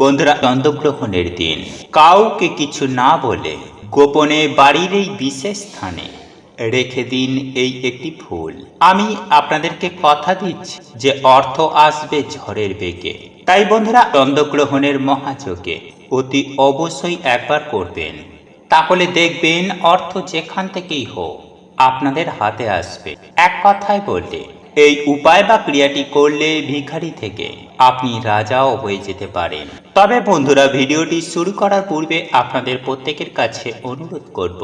বন্ধুরা চন্দ্রগ্রহণের দিন। কাউকে কিছু না বলে গোপনে বাড়ির এই বিশেষ স্থানে রেখে দিন এই একটি ফুল। আমি আপনাদেরকে কথা দিচ্ছি যে অর্থ আসবে ঝড়ের বেগে। তাই বন্ধুরা চন্দ্রগ্রহণের মহাযোগে অতি অবশ্যই একবার করবেন। তাহলে দেখবেন অর্থ যেখান থেকেই হোক আপনাদের হাতে আসবে। এক কথায় বললে এই উপায় বা ক্রিয়াটি করলে ভিখারি থেকে আপনি রাজাও হয়ে যেতে পারেন। তবে বন্ধুরা, ভিডিওটি শুরু করার পূর্বে আপনাদের প্রত্যেকের কাছে অনুরোধ করব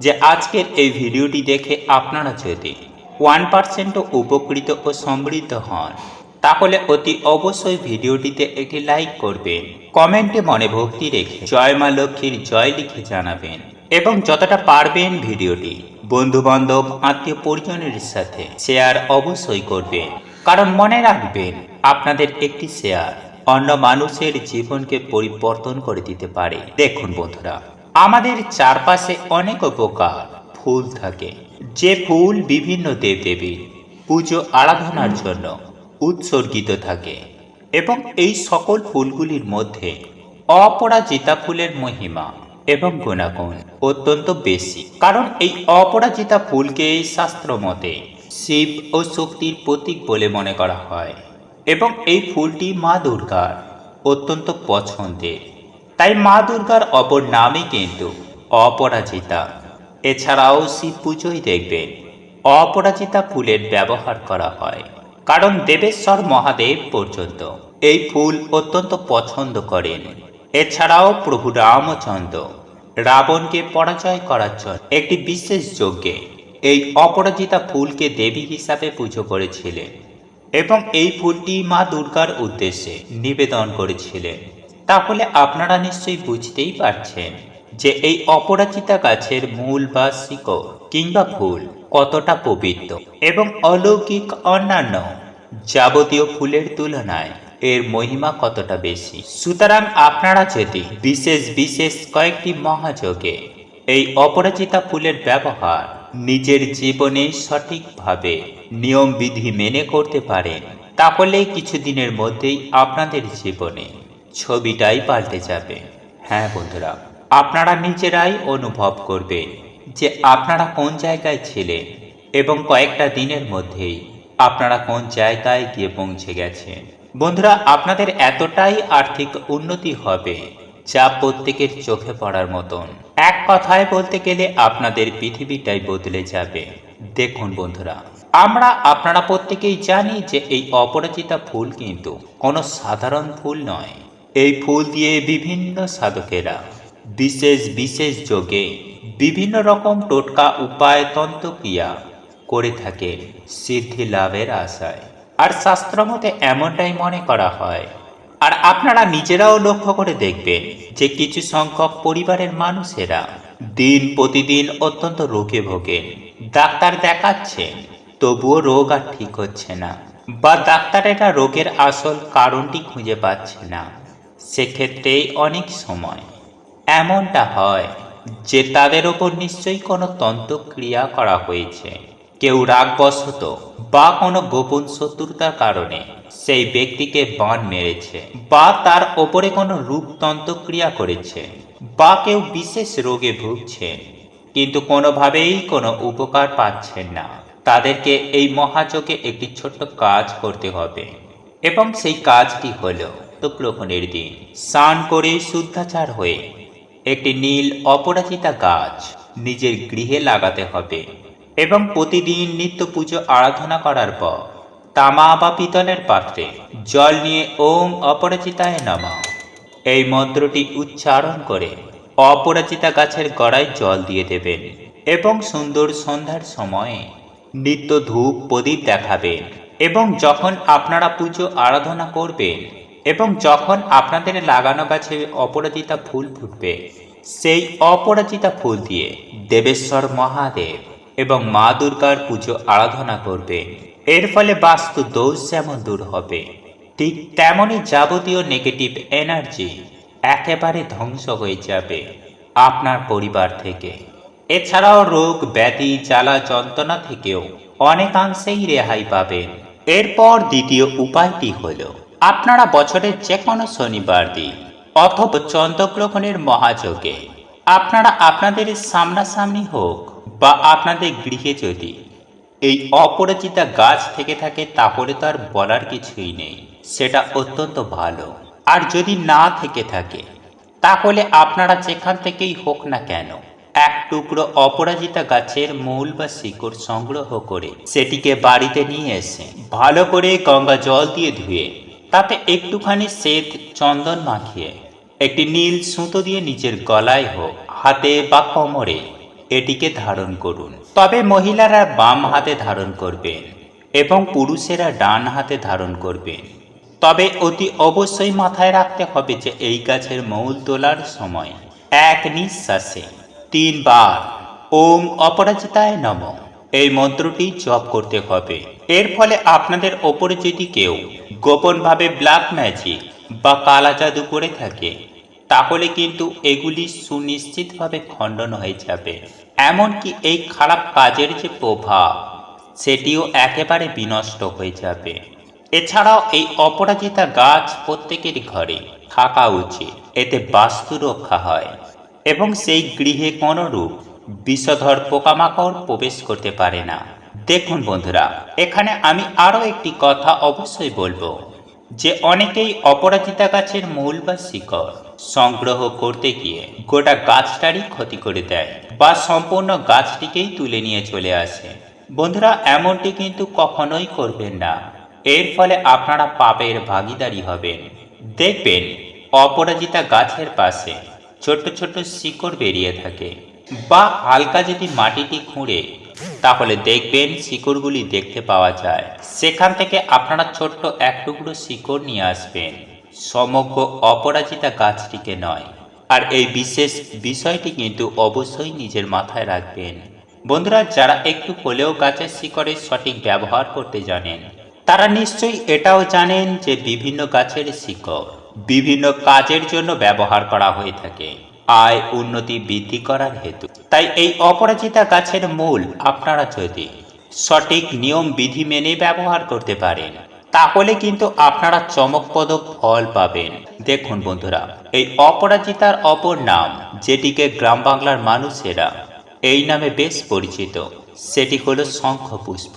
যে আজকের এই ভিডিওটি দেখে আপনারা যদি ওয়ান পার্সেন্টও উপকৃত ও সমৃদ্ধ হন, তাহলে অতি অবশ্যই ভিডিওটিতে একটি লাইক করবেন। কমেন্টে মনে ভক্তি রেখে জয় মা লক্ষ্মীর জয় লিখে জানাবেন। এবং যতটা পারবেন ভিডিওটি বন্ধু বান্ধব আত্মীয় পরিজনের সাথে শেয়ার অবশ্যই করবেন। কারণ মনে রাখবেন, আপনাদের একটি শেয়ার অন্য মানুষের জীবনকে পরিবর্তন করে দিতে পারে। দেখুন বন্ধুরা, আমাদের চারপাশে অনেক উপকার ফুল থাকে। যে ফুল বিভিন্ন দেবদেবীর পুজো আরাধনার জন্য উৎসর্গিত থাকে এবং এই সকল ফুলগুলির মধ্যে অপরাজিতা ফুলের মহিমা এবং গুণাগুণ অত্যন্ত বেশি। কারণ এই অপরাজিতা ফুলকে শাস্ত্র মতে শিব ও শক্তির প্রতীক বলে মনে করা হয়। এবং এই ফুলটি মা দুর্গার অত্যন্ত পছন্দের। তাই মা দুর্গার অপর নামই কিন্তু অপরাজিতা। এছাড়াও শিব পুজোয় দেখবেন অপরাজিতা ফুলের ব্যবহার করা হয়। কারণ দেবেশ্বর মহাদেব পর্যন্ত এই ফুল অত্যন্ত পছন্দ করেন। এছাড়াও প্রভু রামচন্দ্র রাবণকে পরাজয় করার জন্য একটি বিশেষ যজ্ঞে এই অপরাজিতা ফুলকে দেবী হিসাবে পুজো করেছিলেন এবং এই ফুলটি মা দুর্গার উদ্দেশ্যে নিবেদন করেছিলেন। তাহলে আপনারা নিশ্চয়ই বুঝতেই পারছেন যে এই অপরাজিতা গাছের মূল বা শিকড় কিংবা ফুল কতটা পবিত্র এবং অলৌকিক অন্যান্য যাবতীয় ফুলের তুলনায় এর মহিমা কতটা বেশি? সুতরাং আপনারা যদি বিশেষ বিশেষ কয়েকটি মহাযোগে এই অপরাজিতা ফুলের ব্যবহার নিজের জীবনে সঠিকভাবে নিয়ম বিধি মেনে করতে পারেন তাহলে কিছুদিনের মধ্যেই আপনাদের জীবনে ছবিটাই পাল্টে যাবে। হ্যাঁ বন্ধুরা, আপনারা নিজেরাই অনুভব করবেন যে আপনারা কোন জায়গায় ছিলেন এবং কয়েকটা দিনের মধ্যেই আপনারা কোন জায়গায় গিয়ে পৌঁছে গেছেন। বন্ধুরা, আপনাদের এতটাই আর্থিক উন্নতি হবে যা প্রত্যেকের চোখে পড়ার মতন। এক কথায় বলতে গেলে আপনাদের পৃথিবীটাই বদলে যাবে। দেখুন বন্ধুরা, আমরা, আপনারা প্রত্যেকেই জানি যে এই অপরাজিতা ফুল কিন্তু কোনো সাধারণ ফুল নয়। এই ফুল দিয়ে বিভিন্ন সাধকেরা বিশেষ বিশেষ যোগে বিভিন্ন রকম টোটকা উপায় তন্ত্রক্রিয়া করে থাকেন সিদ্ধি লাভের আশায়। আর শাস্ত্রমতে এমনটাই মনে করা হয়। আর আপনারা নিজেরাও লক্ষ্য করে দেখবেন যে কিছু সংখ্যক পরিবারের মানুষেরা দিন প্রতিদিন অত্যন্ত রোগে ভোগেন ডাক্তার দেখাচ্ছেন, তবুও রোগ আর ঠিক হচ্ছে না বা ডাক্তারেরা রোগের আসল কারণটি খুঁজে পাচ্ছে না। সেক্ষেত্রে অনেক সময় এমনটা হয় যে তাদের ওপর নিশ্চয়ই কোনো তন্ত্রক্রিয়া করা হয়েছে। কেউ রাগবশত বা কোনো গোপন শত্রুতার কারণে সেই ব্যক্তিকে বান মেরেছে বা তার ওপরে কোনো রূপ তন্ত্রক্রিয়া করেছে বা কেউ বিশেষ রোগে ভুগছেন, কিন্তু কোনোভাবেই কোনো উপকার পাচ্ছেন না। তাদেরকে এই মহাযোগে একটি ছোট্ট কাজ করতে হবে এবং সেই কাজটি হল শুক্লগ্রহণের দিন। স্নান করে শুদ্ধাচার হয়ে একটি নীল অপরাজিতা গাছ নিজের গৃহে লাগাতে হবে। এবং প্রতিদিন নিত্য পুজো আরাধনা করার পর তামা বা পিতলের পাত্রে জল নিয়ে ওম অপরাজিতায় নামা। এই মন্ত্রটি উচ্চারণ করে অপরাজিতা গাছের গড়ায় জল দিয়ে দেবেন এবং সুন্দর সন্ধ্যার সময়ে নিত্য ধূপ প্রদীপ দেখাবেন এবং যখন আপনারা পুজো আরাধনা করবেন এবং যখন আপনাদের লাগানো গাছে অপরাজিতা ফুল ফুটবে, সেই অপরাজিতা ফুল দিয়ে দেবেশ্বর মহাদেব এবং মা দুর্গার পুজো আরাধনা করবে। এর ফলে বাস্তু দোষ যেমন দূর হবে, ঠিক তেমনই যাবতীয় নেগেটিভ এনার্জি একেবারে ধ্বংস হয়ে যাবে আপনার পরিবার থেকে। এছাড়াও রোগ, ব্যাধি, জ্বালা, যন্ত্রণা থেকেও অনেকাংশেই রেহাই পাবেন। এরপর দ্বিতীয় উপায়টি হল, আপনারা বছরের যে কোনো শনিবার দিন অথবা চন্দ্রগ্রহণের মহাযোগে, আপনারা আপনাদের সামনাসামনি হোক বা আপনাদের গৃহে যদি এই অপরাজিতা গাছ থেকে থাকে, তাহলে তো আর বলার কিছুই নেই। সেটা অত্যন্ত ভালো। আর যদি না থেকে থাকে, তাহলে আপনারা যেখান থেকেই হোক না কেন, এক টুকরো অপরাজিতা গাছের মূল বা শিকড় সংগ্রহ করে সেটিকে বাড়িতে নিয়ে এসে ভালো করে গঙ্গা জল দিয়ে ধুয়ে, তাতে একটুখানি শ্বেত চন্দন মাখিয়ে, একটি নীল সুতো দিয়ে নিজের গলায় হোক, হাতে বা কোমরে এটিকে ধারণ করুন। তবে মহিলারা বাম হাতে ধারণ করবেন এবং পুরুষেরা ডান হাতে ধারণ করবেন। তবে অতি অবশ্যই মাথায় রাখতে হবে যে এই গাছের মৌল তোলার সময় এক নিঃশ্বাসে তিনবার ওম অপরাজিতায় নম। এই মন্ত্রটি জপ করতে হবে। এর ফলে আপনাদের ওপরে যদি কেউ গোপনভাবে ব্ল্যাক ম্যাজিক বা কালা জাদু করে থাকে তাহলে কিন্তু এগুলি সুনিশ্চিতভাবে খণ্ডন হয়ে যাবে। এমনকি এই খারাপ কাজের যে প্রভাব, সেটিও একেবারে বিনষ্ট হয়ে যাবে। এছাড়াও এই অপরাজিতা গাছ প্রত্যেকের ঘরে থাকা উচিত, এতে বাস্তু রক্ষা হয় এবং সেই গৃহে কোনো রূপ বিষধর পোকামাকড় প্রবেশ করতে পারে না। দেখুন বন্ধুরা, এখানে আমি আরও একটি কথা অবশ্যই বলব যে, অনেকেই অপরাজিতা গাছের মূল বা শিকড় সংগ্রহ করতে গিয়ে গোটা গাছটারই ক্ষতি করে দেয় বা সম্পূর্ণ গাছটিকেই তুলে নিয়ে চলে আসে। বন্ধুরা, এমনটি কিন্তু কখনোই করবেন না। এর ফলে আপনারা পাপের ভাগিদারি হবেন। দেখবেন, অপরাজিতা গাছের পাশে ছোট্ট ছোট্ট শিকড় বেরিয়ে থাকে বা হালকা যদি মাটিটি খুঁড়ে, তাহলে দেখবেন শিকড়গুলি দেখতে পাওয়া যায়। সেখান থেকে আপনারা ছোট্ট এক টুকরো শিকড় নিয়ে আসবেন। সমগ্র অপরাজিতা গাছটিকে নয়। আর এই বিশেষ বিষয়টি কিন্তু অবশ্যই নিজের মাথায় রাখবেন। বন্ধুরা, যারা একটু হলেও গাছের শিকড়ের সঠিক ব্যবহার করতে জানেন, তারা নিশ্চয়ই এটাও জানেন যে বিভিন্ন গাছের শিকড় বিভিন্ন কাজের জন্য ব্যবহার করা হয়ে থাকে। আয় উন্নতি বৃদ্ধি করার হেতু। তাই এই অপরাজিতা গাছের মূল আপনারা যদি সঠিক নিয়ম বিধি মেনে ব্যবহার করতে পারেন তাহলে কিন্তু আপনারা চমকপ্রদ ফল পাবেন। দেখুন বন্ধুরা, এই অপরাজিতার অপর নাম, যেটিকে গ্রাম বাংলার মানুষেরা এই নামে বেশ পরিচিত, সেটি হলো শঙ্খ পুষ্প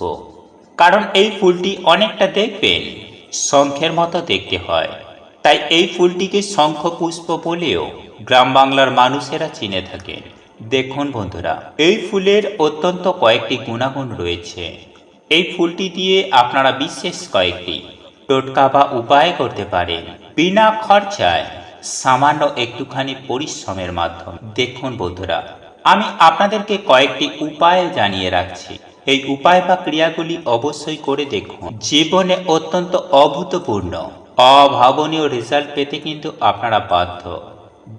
কারণ এই ফুলটি অনেকটা দেখবেন, শঙ্খের মতো দেখতে হয়। তাই এই ফুলটিকে শঙ্খ পুষ্প বলেও গ্রাম বাংলার মানুষেরা চিনে থাকেন। দেখুন বন্ধুরা, এই ফুলের অত্যন্ত কয়েকটি গুণাগুণ রয়েছে। এই ফুলটি দিয়ে আপনারা বিশেষ কয়েকটি টোটকা বা উপায় করতে পারেন। বিনা খরচায় সামান্য একটুখানি পরিশ্রমের মাধ্যমে। দেখুন বন্ধুরা, আমি আপনাদেরকে কয়েকটি উপায় জানিয়ে রাখছি। এই উপায় বা ক্রিয়াগুলি অবশ্যই করে দেখুন। জীবনে অত্যন্ত অভূতপূর্ণ, অভাবনীয় রেজাল্ট পেতে কিন্তু আপনারা বাধ্য।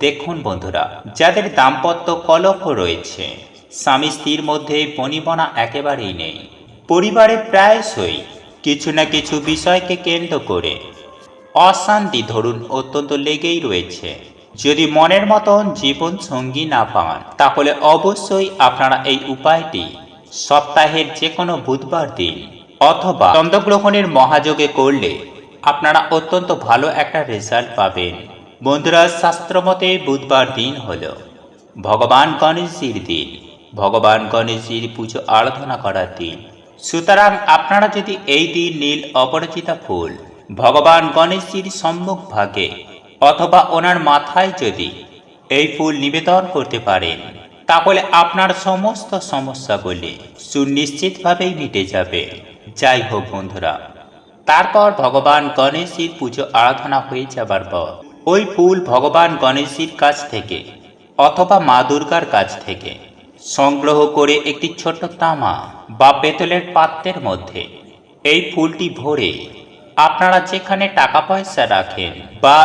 দেখুন বন্ধুরা, যাদের দাম্পত্য কলহ রয়েছে, স্বামী স্ত্রীর মধ্যে বনিবনা একেবারেই নেই। পরিবারে প্রায়শই কিছু না কিছু বিষয়কে কেন্দ্র করে অশান্তি ধরুন অত্যন্ত লেগেই রয়েছে। যদি মনের মতন জীবন সঙ্গী না পান, তাহলে অবশ্যই আপনারা এই উপায়টি সপ্তাহের যে কোনো বুধবার দিন অথবা চন্দ্রগ্রহণের মহাযোগে করলে আপনারা অত্যন্ত ভালো একটা রেজাল্ট পাবেন। বন্ধুরা, শাস্ত্রমতে বুধবার দিন হল ভগবান গণেশজির দিন। ভগবান গণেশজির পুজো আরাধনা করার দিন। সুতরাং আপনারা যদি এই দিন নীল অপরাজিতা ফুল ভগবান গণেশজির সম্মুখ ভাগে অথবা ওনার মাথায় যদি এই ফুল নিবেদন করতে পারেন, তাহলে আপনার সমস্ত সমস্যাগুলি সুনিশ্চিতভাবেই মিটে যাবে। যাই হোক বন্ধুরা, তারপর ভগবান গণেশজির পুজো আরাধনা হয়ে যাবার পর ওই ফুল ভগবান গণেশজির কাছ থেকে অথবা মা দুর্গার কাছ থেকে সংগ্রহ করে একটি ছোট তামা বা পেতলের পাত্রের মধ্যে। এই ফুলটি ভরে আপনারা যেখানে টাকা পয়সা রাখেন বা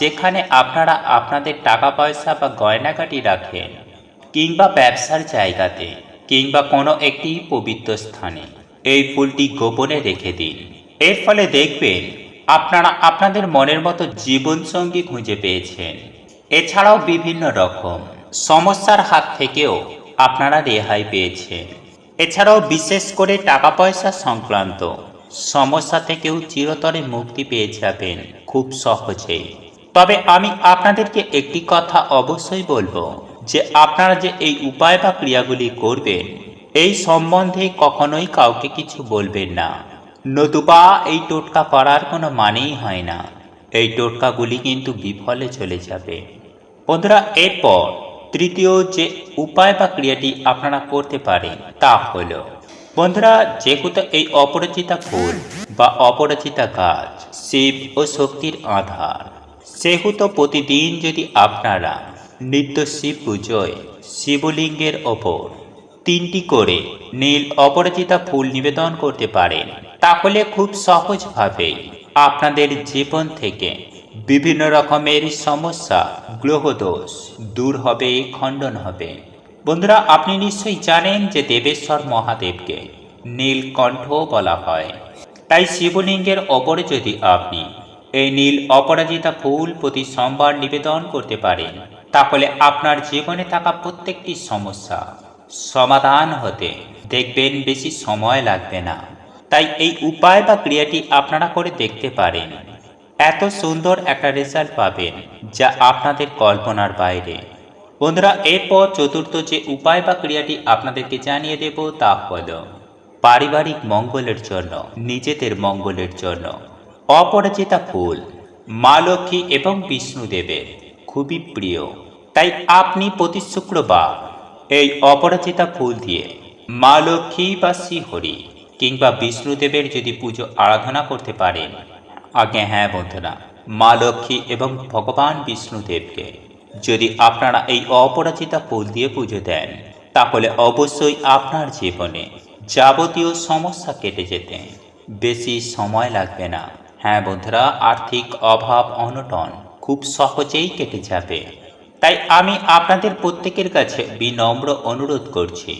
যেখানে আপনারা আপনাদের টাকা পয়সা বা গয়নাগাটি রাখেন কিংবা ব্যবসার জায়গাতে কিংবা কোনো একটি পবিত্র স্থানে, এই ফুলটি গোপনে রেখে দিন। এর ফলে দেখবেন আপনারা আপনাদের মনের মতো জীবনসঙ্গী খুঁজে পেয়েছেন। এছাড়াও বিভিন্ন রকম সমস্যার হাত থেকেও আপনারা রেহাই পেয়েছেন এছাড়াও বিশেষ করে টাকা পয়সা সংক্রান্ত। সমস্যা থেকেও চিরতরে মুক্তি পেয়ে যাবেন খুব সহজেই তবে আমি আপনাদেরকে একটি কথা অবশ্যই বলব যে আপনারা যে এই উপায় বা ক্রিয়াগুলি করবেন, এই সম্বন্ধে কখনোই কাউকে কিছু বলবেন না। নতুবা এই টোটকা করার কোনো মানেই হয় না। এই টোটকাগুলি কিন্তু বিফলে চলে যাবে। বন্ধুরা, এরপর তৃতীয় যে উপায় বা ক্রিয়াটি আপনারা করতে পারেন, তা হল, বন্ধুরা, যেহেতু এই অপরিচিতা ফুল বা অপরিচিতা গাছ, শিব ও শক্তির আধার, সেহেতু প্রতিদিন যদি আপনারা নিত্য শিব পুজোয় শিবলিঙ্গের ওপর তিনটি করে নীল অপরাজিতা ফুল নিবেদন করতে পারেন, তাহলে খুব সহজভাবেই আপনাদের জীবন থেকে বিভিন্ন রকমের সমস্যা, গ্রহদোষ দূর হবে, খণ্ডন হবে। বন্ধুরা, আপনি নিশ্চয়ই জানেন যে দেবেশ্বর মহাদেবকে নীলকণ্ঠ বলা হয়। তাই শিবলিঙ্গের ওপরে যদি আপনি এই নীল অপরাজিতা ফুল প্রতি সোমবার নিবেদন করতে পারেন, তাহলে আপনার জীবনে থাকা প্রত্যেকটি সমস্যা সমাধান হতে দেখবেন বেশি সময় লাগবে না। তাই এই উপায় বা ক্রিয়াটি আপনারা করে দেখতে পারেন। এত সুন্দর একটা রেজাল্ট পাবেন যা আপনাদের কল্পনার বাইরে। বন্ধুরা, এরপর চতুর্থ যে উপায় বা ক্রিয়াটি আপনাদেরকে জানিয়ে দেব তা হল পারিবারিক মঙ্গলের জন্য, নিজেদের মঙ্গলের জন্য। অপরাজিতা ফুল, মা লক্ষ্মী এবং বিষ্ণুদেবের খুবই প্রিয়। তাই আপনি প্রতি শুক্রবার এই অপরাজিতা ফুল দিয়ে মা লক্ষ্মী বা শ্রীহরি কিংবা বিষ্ণুদেবের যদি পুজো আরাধনা করতে পারেন আগে হ্যাঁ বন্ধুরা। মা লক্ষ্মী এবং ভগবান বিষ্ণুদেবকে যদি আপনারা এই অপরাজিতা ফুল দিয়ে পুজো দেন, তাহলে অবশ্যই আপনার জীবনে যাবতীয় সমস্যা কেটে যেতে। বেশি সময় লাগবে না। হ্যাঁ বন্ধুরা, আর্থিক অভাব, অনটন খুব সহজেই কেটে যাবে। তাই আমি আপনাদের প্রত্যেকের কাছে বিনম্র অনুরোধ করছি,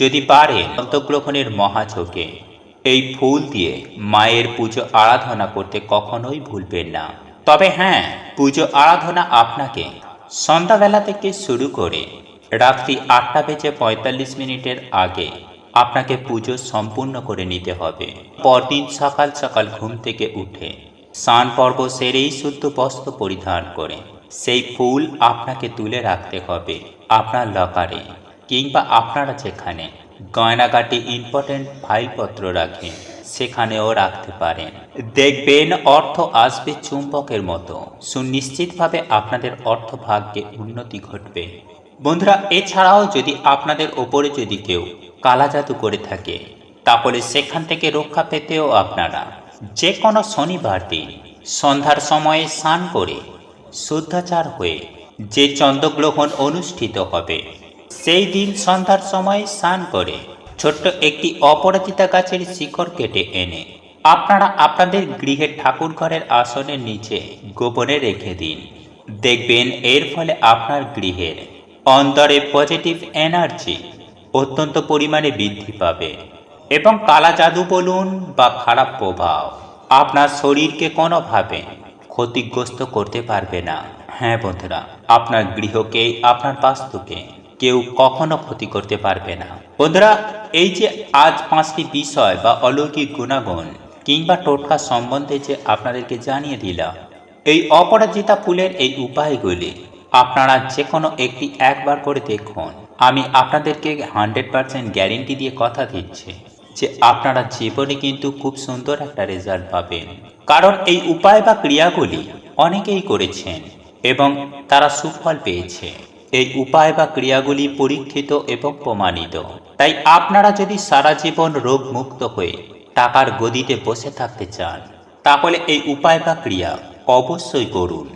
যদি পারে অন্তগ্রহণের মহাচোখে এই ফুল দিয়ে মায়ের পুজো আরাধনা করতে কখনোই ভুলবেন না। তবে হ্যাঁ পুজো আরাধনা আপনাকে সন্ধ্যাবেলা থেকে শুরু করে রাত্রি আটটা বেজে পঁয়তাল্লিশ মিনিটের আগে আপনাকে পুজো সম্পূর্ণ করে নিতে হবে। পরদিন সকাল সকাল ঘুম থেকে উঠে স্নান পর্ব সেরেই শুদ্ধ বস্ত্র পরিধান করে সেই ফুল আপনাকে তুলে রাখতে হবে আপনার লকারে কিংবা আপনারা যেখানে গয়নাগাটি ইম্পর্টেন্ট ফাইলপত্র রাখেন, সেখানেও রাখতে পারেন। দেখবেন অর্থ আসবে চুম্বকের মতো। সুনিশ্চিতভাবে আপনাদের অর্থ ভাগ্যে উন্নতি ঘটবে। বন্ধুরা, এছাড়াও যদি আপনাদের ওপরে যদি কেউ কালা জাদু করে থাকে, তাহলে সেখান থেকে রক্ষা পেতেও আপনারা যে কোনো শনিবার দিন সন্ধ্যার সময়ে স্নান করে শুদ্ধাচার হয়ে যে চন্দ্রগ্রহণ অনুষ্ঠিত হবে সেই দিন সন্ধ্যার সময় স্নান করে ছোট্ট একটি অপরাজিতা গাছের শিকড় কেটে এনে আপনারা আপনাদের গৃহের ঠাকুর ঘরের আসনের নিচে গোপনে রেখে দিন। দেখবেন এর ফলে আপনার গৃহের অন্তরে পজিটিভ এনার্জি অত্যন্ত পরিমাণে বৃদ্ধি পাবে এবং কালা জাদু বলুন বা খারাপ প্রভাব আপনার শরীরকে কোনোভাবে ক্ষতিগ্রস্ত করতে পারবে না। হ্যাঁ বন্ধুরা, আপনার গৃহকে আপনার বাস্তুকে কেউ কখনো ক্ষতি করতে পারবে না। বন্ধুরা, এই যে আজ পাঁচটি বিষয় বা অলৌকিক গুণাগুণ কিংবা টোটকা সম্বন্ধে যে আপনাদেরকে জানিয়ে দিলাম, এই অপরাজিতা ফুলের এই উপায়গুলি আপনারা যে কোনো একটি একবার করে দেখুন। আমি আপনাদেরকে হান্ড্রেড পারসেন্ট গ্যারেন্টি দিয়ে কথা দিচ্ছি যে আপনারা জীবনে কিন্তু খুব সুন্দর একটা রেজাল্ট পাবেন। কারণ এই উপায় বা ক্রিয়াগুলি অনেকেই করেছেন এবং তারা সুফল পেয়েছে। এই উপায় বা ক্রিয়াগুলি পরীক্ষিত এবং প্রমাণিত। তাই আপনারা যদি সারা জীবন রোগ মুক্ত হয়ে টাকার গদিতে বসে থাকতে চান, তাহলে এই উপায় বা ক্রিয়া অবশ্যই করুন।